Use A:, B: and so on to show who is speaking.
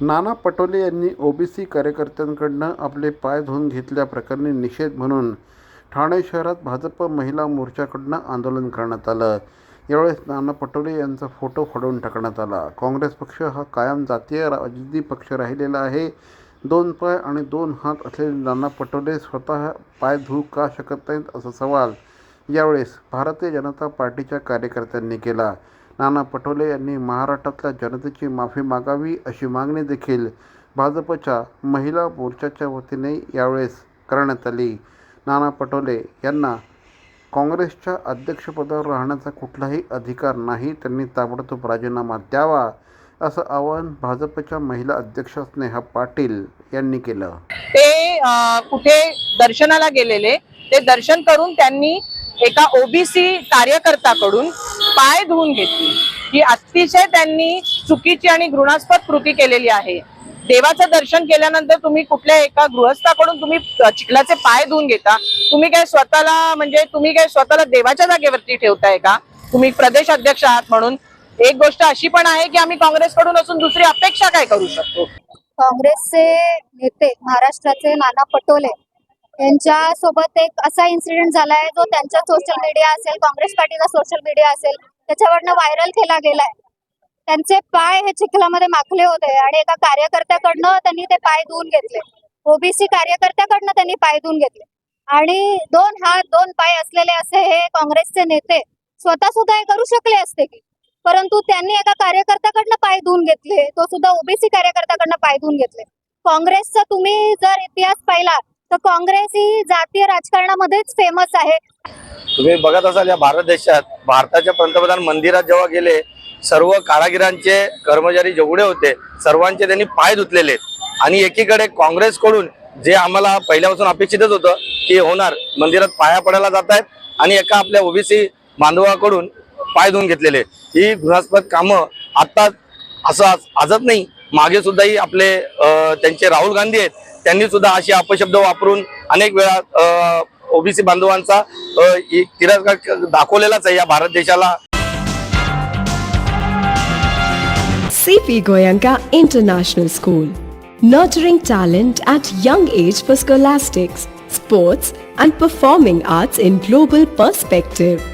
A: नाना पटोले यांनी ओबीसी कार्यकर्त्यांकडनं आपले पाय धुवून घेतल्याप्रकरणी निषेध म्हणून ठाणे शहरात भाजप महिला मोर्चाकडनं आंदोलन करण्यात आलं. यावेळेस नाना पटोले यांचा फोटो फाडून टाकण्यात आला. काँग्रेस पक्ष हा कायम जातीय राजनीती पक्ष राहिलेला आहे. दोन पाय आणि दोन हात असलेले नाना पटोले स्वतः पाय धुवू का शकत नाहीत असा सवाल यावेळेस भारतीय जनता पार्टीच्या कार्यकर्त्यांनी केला. नाना पटोले यांनी महाराष्ट्रातल्या जनतेची माफी मागावी अशी मागणी देखील भाजपच्या महिला मोर्चाच्या वतीने यावेळेस करण्यात आली. नाना पटोले यांना काँग्रेसच्या अध्यक्षपदावर राहण्याचा कुठलाही अधिकार नाही त्यांनी ताबडतोब राजीनामा द्यावा असं आवाहन भाजपच्या महिला अध्यक्ष स्नेहा पाटील यांनी केलं.
B: ते कुठे दर्शनाला गेलेले ते दर्शन करून त्यांनी एका ओबीसी कार्यकर्त्याकडून पाय धुवून घेतली. ही अतिशय त्यांनी चुकीची आणि घृणास्पद कृती केलेली आहे. देवाचं दर्शन केल्यानंतर तुम्ही कुठल्या एका गृहस्थाकडून तुम्ही चिखलाचे पाय धुवून घेता? तुम्ही काय स्वतःला म्हणजे तुम्ही काय स्वतःला देवाच्या जागेवरती ठेवताय का? तुम्ही प्रदेश अध्यक्ष आहात म्हणून. एक गोष्ट अशी पण आहे की आम्ही काँग्रेसकडून असून दुसरी अपेक्षा काय करू शकतो?
C: काँग्रेसचे नेते महाराष्ट्राचे नाना पटोले यांच्या सोबत एक असा इन्सिडेंट झालाय जो त्यांच्या सोशल मीडिया असेल काँग्रेस पार्टीचा सोशल मीडिया असेल त्याच्यावरनं व्हायरल केला गेलाय. त्यांचे पाय हे चिखलामध्ये माखले होते आणि एका कार्यकर्त्याकडनं त्यांनी ते पाय धुवून घेतले. ओबीसी कार्यकर्त्याकडनं त्यांनी पाय धुवून घेतले. आणि दोन हात दोन पाय असलेले असे हे काँग्रेसचे नेते स्वतः सुद्धा हे करू शकले असते की? परंतु त्यांनी एका कार्यकर्त्याकडनं पाय धुवून घेतले. तो सुद्धा ओबीसी कार्यकर्त्याकडनं पाय धुवून घेतले. काँग्रेसचा तुम्ही जर इतिहास पाहिला तर काँग्रेस ही जातीय राजकारणामध्येच फेमस आहे.
D: तुम्ही बघत असाल या भारत देशात भारताच्या पंतप्रधान मंदिरात जेव्हा गेले सर्व कारागिरांचे कर्मचारी जेवढे होते सर्वांचे त्यांनी पाय धुतलेले. आणि एकीकडे काँग्रेसकडून जे आम्हाला पहिल्यापासून अपेक्षितच होतं की होणार मंदिरात पाया पडायला जात आहेत आणि एका आपल्या ओबीसी बांधवाकडून पाय धुवून घेतलेले. ही घृणास्पद कामं आत्ता असं आजत नाही मागे सुद्धाही आपले त्यांचे राहुल गांधी आहेत त्यांनी सुद्धा असे अपशब्द वापरून अनेक वेळा ओबीसी बांधवांचा तिरस्कार दाखवलेलाच आहे या भारत देशाला.
E: CP Goenka international school nurturing talent at young age for scholastics sports and performing arts in global perspective